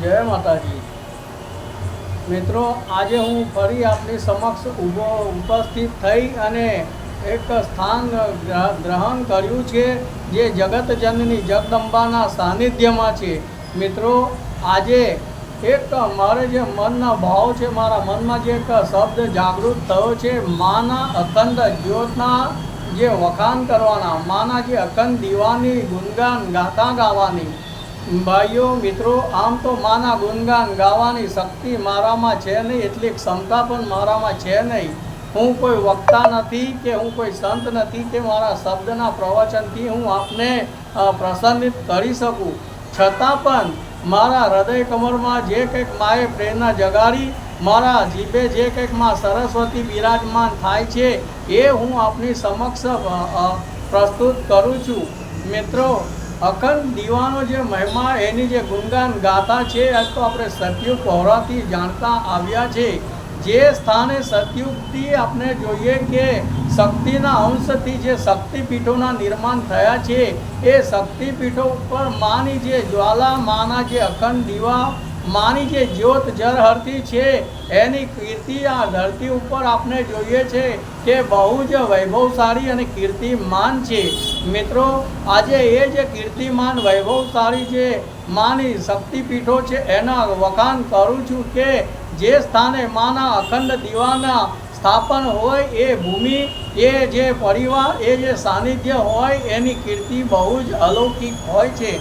જય માતાજી. મિત્રો, આજે હું ફરી આપની સમક્ષ ઊભો, ઉપસ્થિત થઈ અને એક સ્થાન ગ્રહણ કર્યું છે, જે જગતજનની જગદંબાના સાનિધ્યમાં છે. મિત્રો, આજે એક મારે જે મનના ભાવ છે, મારા મનમાં જે એક શબ્દ જાગૃત થયો છે, માના અખંડ જ્યોતના જે વખાણ કરવાના, માના જે અખંડ દીવાની, ગુણગાન ગાતા ગાવાની. ભાઈઓ, મિત્રો, આમ તો માના ગુણગાન ગાવાની શક્તિ મારામાં છે નહીં, એટલી ક્ષમતા પણ મારામાં છે નહીં. હું કોઈ વક્તા નથી કે હું કોઈ સંત નથી કે મારા શબ્દના પ્રવચનથી હું આપને પ્રસન્નિત કરી શકું. છતાં પણ મારા હૃદય કમરમાં જે કંઈક માએ પ્રેરણા જગાડી, મારા જીભે જે કંઈકમાં સરસ્વતી બિરાજમાન થાય છે, એ હું આપની સમક્ષ પ્રસ્તુત કરું છું. મિત્રો અખંડ દીવાનો જે મહિમા એની જે ગુણગાન ગાથા છે તો આપણે સતયુગ પહોરાથી જાણતા આવ્યા છે. જે સ્થાને સતયુગથી આપણે જોઈએ કે શક્તિના અંશથી જે શક્તિપીઠોના નિર્માણ થયા છે, એ શક્તિપીઠો ઉપર માની જે જ્વાલા, માના જે અખંડ દીવા માની જે જ્યોત જરહરતી છે, એની કીર્તિ આ ધરતી ઉપર આપણે જોઈએ છે કે બહુ જ વૈભવશાળી અને કીર્તિમાન છે. મિત્રો, આજે એ જે કીર્તિમાન વૈભવશાળી જે માની શક્તિપીઠો છે, એના વખાણ કરું છું કે જે સ્થાને માના અખંડ દીવાના સ્થાપન હોય એ ભૂમિ, એ જે પરિવાર, એ જે સાનિધ્ય હોય એની કીર્તિ બહુ જ અલૌકિક હોય છે.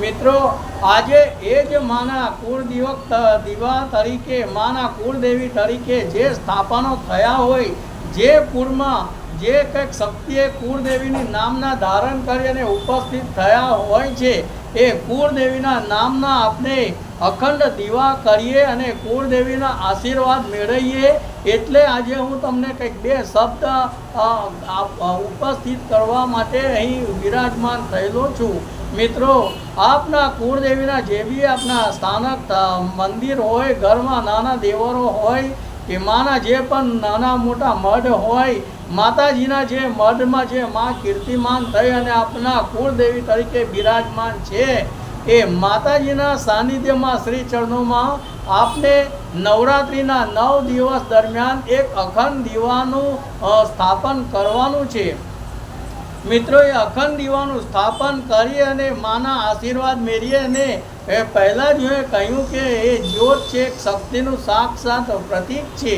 મિત્રો, આજે એ જ માના કુળદીવક દીવા તરીકે, માના કુળદેવી તરીકે જે સ્થાપનો થયા હોય, જે કુળમાં જે કંઈક શક્તિએ કુળદેવીની નામના ધારણ કરી અને ઉપસ્થિત થયા હોય છે, એ કુળદેવીના નામના આપણે અખંડ દીવા કરીએ અને કુળદેવીના આશીર્વાદ મેળવીએ, એટલે આજે હું તમને કંઈક બે શબ્દ ઉપસ્થિત કરવા માટે અહીં વિરાજમાન થયેલો છું. મિત્રો, આપના કુળદેવીના જે બી આપના સ્થાનક મંદિર હોય, ઘરમાં નાના દેવરો હોય, કે માના જે પણ નાના મોટા મઢ હોય, માતાજીના જે મઢમાં જે માં કીર્તિમાન થઈ અને આપના કુળદેવી તરીકે બિરાજમાન છે, એ માતાજીના સાનિધ્યમાં શ્રી ચરણોમાં આપને નવરાત્રિના નવ દિવસ દરમિયાન એક અખંડ દીવાનું સ્થાપન કરવાનું છે. મિત્રો એ અખંડ દીવાનું સ્થાપન કરી અને માના આશીર્વાદ મેળવીએ અને એ પહેલાં જ કહ્યું કે એ જ્યોત છે, એક શક્તિનું સાક્ષાત પ્રતીક છે.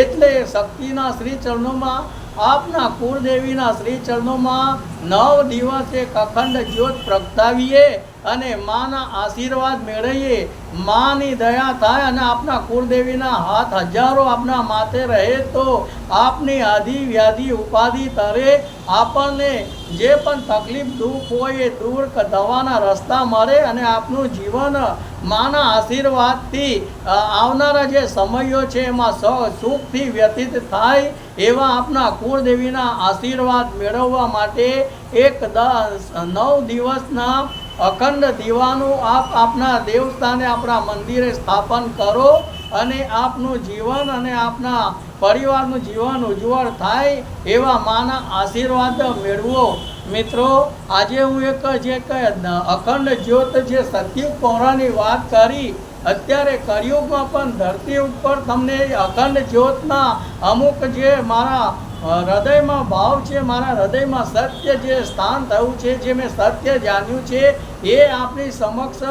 એટલે શક્તિના શ્રી ચરણોમાં આપના કુળદેવીના શ્રી ચરણોમાં નવ દિવસ એક અખંડ જ્યોત પ્રગટાવીએ. અને માના આશીર્વાદ મેળવીએ. માની દયા થાય અને આપના કુળદેવીના હાથ હજારો આપના માથે રહે તો આપની આધિ વ્યાધિ ઉપાધિ તરે. આપણને જે પણ તકલીફ દુઃખ હોય એ દૂર દવાના રસ્તા મળે અને આપનું જીવન માના આશીર્વાદથી આવનારા જે સમયો છે એમાં સુખથી વ્યતીત થાય એવા આપના કુળદેવીના આશીર્વાદ મેળવવા માટે એક દસ, નવ દિવસના અખંડ દીવાનું આપ આપના દેવસ્થાને આપણા મંદિરે સ્થાપન કરો અને આપનું જીવન અને આપના પરિવારનું જીવન ઉજ્જવળ થાય એવા માના આશીર્વાદ મેળવો. મિત્રો, આજે હું એક જે અખંડ જ્યોત જે સત્યુગ પહોરાની વાત કરી, અત્યારે કળિયુગમાં પણ ધરતી ઉપર તમને અખંડ જ્યોતના અમુક જે મારા હૃદયમાં ભાવ છે, મારા હૃદયમાં સત્ય જે સ્થાન થયું છે, જે મેં સત્ય જાણ્યું છે, એ આપની સમક્ષ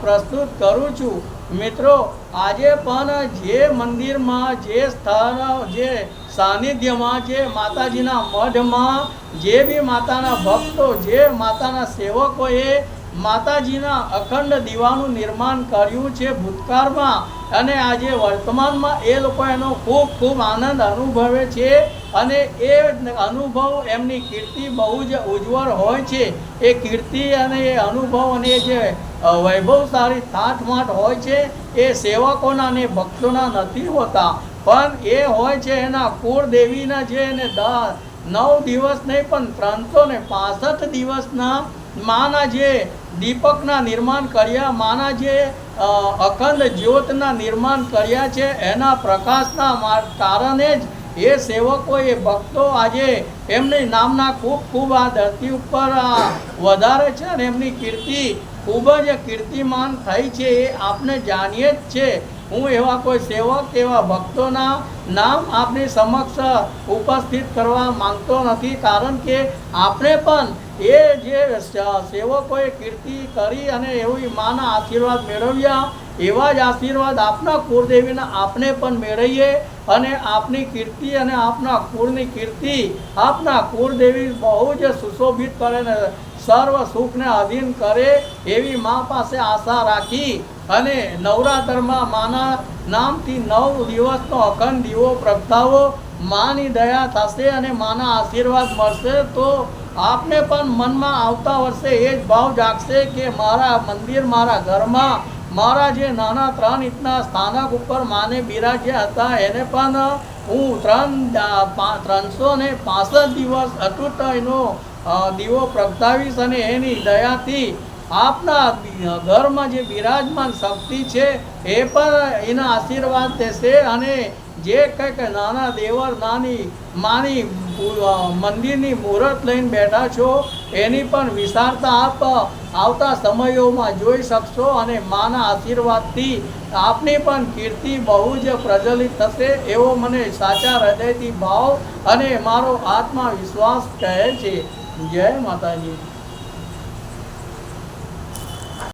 પ્રસ્તુત કરું છું. મિત્રો, આજે પણ જે મંદિરમાં, જે સ્થળ જે સાનિધ્યમાં, જે માતાજીના મઢમાં, જે બી માતાના ભક્તો, જે માતાના સેવકોએ માતાજીના અખંડ દીવાનું નિર્માણ કર્યું છે ભૂતકાળમાં. અને આજે વર્તમાનમાં એ લોકો એનો ખૂબ ખૂબ આનંદ અનુભવે છે. અને એ અનુભવ એમની કીર્તિ બહુ જ ઉજ્જવળ હોય છે. એ કીર્તિ અને એ અનુભવ અને જે વૈભવશાળી થાઠમાઠ હોય છે, એ સેવકોના અને ભક્તોના નથી હોતા. પણ એ હોય છે એના કુળદેવીના જે એને દ- નવ દિવસ નહીં, પણ ત્રણસો ને પાસઠ દિવસના માના જે દીપકના નિર્માણ કર્યા, માના જે અખંડ જ્યોતના નિર્માણ કર્યા છે, એના પ્રકાશના કારણે જ એ સેવકો એ ભક્તો આજે એમની નામના ખૂબ ખૂબ આ ધરતી ઉપર વધારે છે અને એમની કીર્તિ ખૂબ જ કીર્તિમાન થઈ છે, એ આપણે જાણીએ જ છે. હું એવા કોઈ સેવક, એવા ભક્તોના નામ આપની સમક્ષ ઉપસ્થિત કરવા માંગતો નથી. કારણ કે આપણે પણ એ જે સેવકોએ કીર્તિ કરી અને એવી માના આશીર્વાદ મેળવ્યા, એવા જ આશીર્વાદ આપના કુળદેવીના આપણે પણ મેળવીએ અને આપની કીર્તિ અને આપના કુળની કીર્તિ આપના કુળદેવી બહુ જ સુશોભિત કરે ને સર્વ સુખને અધીન કરે એવી મા પાસે આશા રાખી અને નવરાત્રમાં માના નામથી નવ દિવસનો અખંડ દીવો પ્રગટાવો. માની દયા થશે અને માના આશીર્વાદ મળશે તો આપને પણ મનમાં આવતા વર્ષે એ જ ભાવ જાગશે કે મારા મંદિર, મારા ઘરમાં, મારા જે નાના ત્રણ ઇંચના સ્થાનક ઉપર માને બિરાજ્યા હતા. એને પણ હું ત્રણ ત્રણસો ને પાસઠ દિવસ અતૂટ એનો દીવો પ્રગટાવીશ અને એની દયાથી આપના ઘરમાં જે બિરાજમાન શક્તિ છે, એ પણ એના આશીર્વાદ દેશે અને જે કંઈક નાના દેવર, નાની, માની મંદિરની મુહૂર્ત લઈને બેઠા છો, એની પણ વિશાળતા આપ આવતા સમયોમાં જોઈ શકશો અને માના આશીર્વાદથી આપની પણ કીર્તિ બહુ જ પ્રજ્વલિત થશે, એવો મને સાચા હૃદયથી ભાવ અને મારો આત્મવિશ્વાસ કહે છે. જય માતાજી.